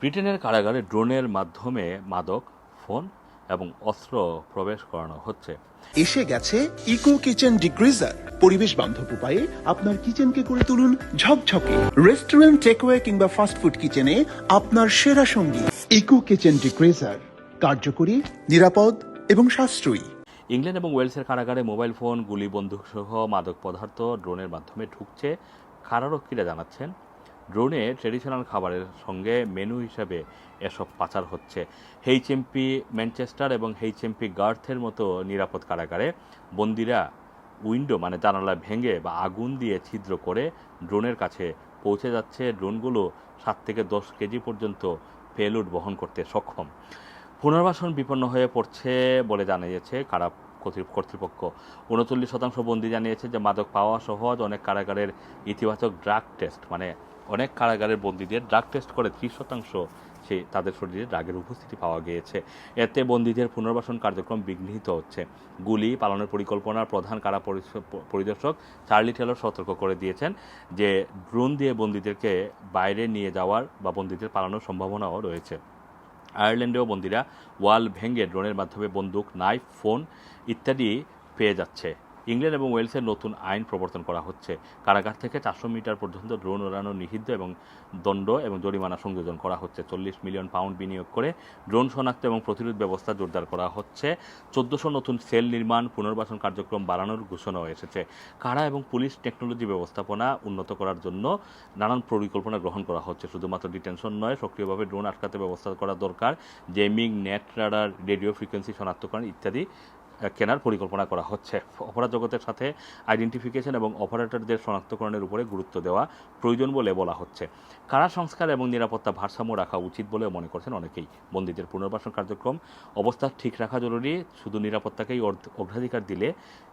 ব্রিটেনের কারাগারে ড্রোনের মাধ্যমে মাদক ফোন এবং অস্ত্র প্রবেশ করানো হচ্ছে। এসে গেছে ইকো কিচেন ডিগ্রিজার। পরিবেশ বান্ধব উপায়ে আপনার কিচেনকে করে তুলুন ঝকঝকে। রেস্টুরেন্ট টেকওয়ে কিংবা ফাস্টফুড কিচেনে আপনার সেরা সঙ্গী। ইকো কিচেন ডিগ্রিজার কার্যকরী নিরাপদ এবং সাশ্রয়ী। ইংল্যান্ড এবং ওয়েলসের কারাগারে মোবাইল ফোন গুলি বন্দুক সহ মাদক পদার্থ ড্রোনের মাধ্যমে ঢুকছে কারারক্ষীরা জানাচ্ছেন ড্রোনে ট্রেডিশনাল খাবারের সঙ্গে মেনু হিসাবে এসব পাচার হচ্ছে। এইচএমপি ম্যানচেস্টার এবং এইচএমপি গার্থের মতো নিরাপদ কারাগারে বন্দিরা উইন্ডো মানে জানালা ভেঙে বা আগুন দিয়ে ছিদ্র করে ড্রোনের কাছে পৌঁছে যাচ্ছে। ড্রোনগুলো সাত থেকে দশ কেজি পর্যন্ত পেলুড বহন করতে সক্ষম। পুনর্বাসন বিপন্ন হয়ে পড়ছে বলে জানিয়েছে কারা কর্তৃ- কর্তৃপক্ষ। উনচল্লিশ শতাংশ বন্দী জানিয়েছে যে মাদক পাওয়া সহজ। অনেক কারাগারের ইতিবাচক ড্রাগ টেস্ট মানে অনেক কারাগারের বন্দীদের ড্রাগ টেস্ট করে ত্রিশ শতাংশ। সে তাদের শরীরে ড্রাগের উপস্থিতি পাওয়া গিয়েছে। এতে বন্দীদের পুনর্বাসন কার্যক্রম বিঘ্নিত হচ্ছে। গুলি পালনের পরিকল্পনার প্রধান কারা পরিদর্শক চার্লি টেলর সতর্ক করে দিয়েছেন যে ড্রোন দিয়ে বন্দীদেরকে বাইরে নিয়ে যাওয়ার বা বন্দীদের পালানোর সম্ভাবনাও রয়েছে। আয়ারল্যান্ডেও বন্দীরা ওয়াল ভেঙে ড্রোনের মাধ্যমে বন্দুক, নাইফ, ফোন ইত্যাদি পেয়ে যাচ্ছে। ইংল্যান্ড এবং ওয়েলসের নতুন আইন প্রবর্তন করা হচ্ছে। কারাগার থেকে চারশো মিটার পর্যন্ত ড্রোন ওড়ানো নিষিদ্ধ এবং দণ্ড এবং জরিমানা সংযোজন করা হচ্ছে। চল্লিশ মিলিয়ন পাউন্ড বিনিয়োগ করে ড্রোন শনাক্ত এবং প্রতিরোধ ব্যবস্থা জোরদার করা হচ্ছে। চোদ্দশো নতুন সেল নির্মাণ, পুনর্বাসন কার্যক্রম বাড়ানোর ঘোষণাও এসেছে। কারা এবং পুলিশ টেকনোলজি ব্যবস্থাপনা উন্নত করার জন্য নানান পরিকল্পনা গ্রহণ করা হচ্ছে। শুধুমাত্র ডিটেনশন নয়, সক্রিয়ভাবে ড্রোন আটকাতে ব্যবস্থা করা দরকার। Jamming net radar, radio frequency শনাক্তকরণ ইত্যাদি কেনার পরিকল্পনা করা হচ্ছে। অপরাধ জগতের সাথে আইডেন্টিফিকেশন এবং অপারেটরদের শনাক্তকরণের উপরে গুরুত্ব দেওয়া প্রয়োজন বলে বলা হচ্ছে। কারা সংস্কার এবং নিরাপত্তা ভারসাম্য রাখা উচিত বলে মনে করছেন অনেকেই। বন্দীদের পুনর্বাসন কার্যক্রম, অবস্থা ঠিক রাখা জরুরি, শুধু নিরাপত্তাকেই অগ্রাধিকার দিলে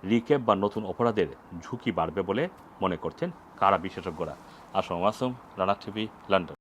রিকেপ বা নতুন অপরাধের ঝুঁকি বাড়বে বলে মনে করছেন কারা বিশেষজ্ঞরা। Assam Masum, Rana TV, London.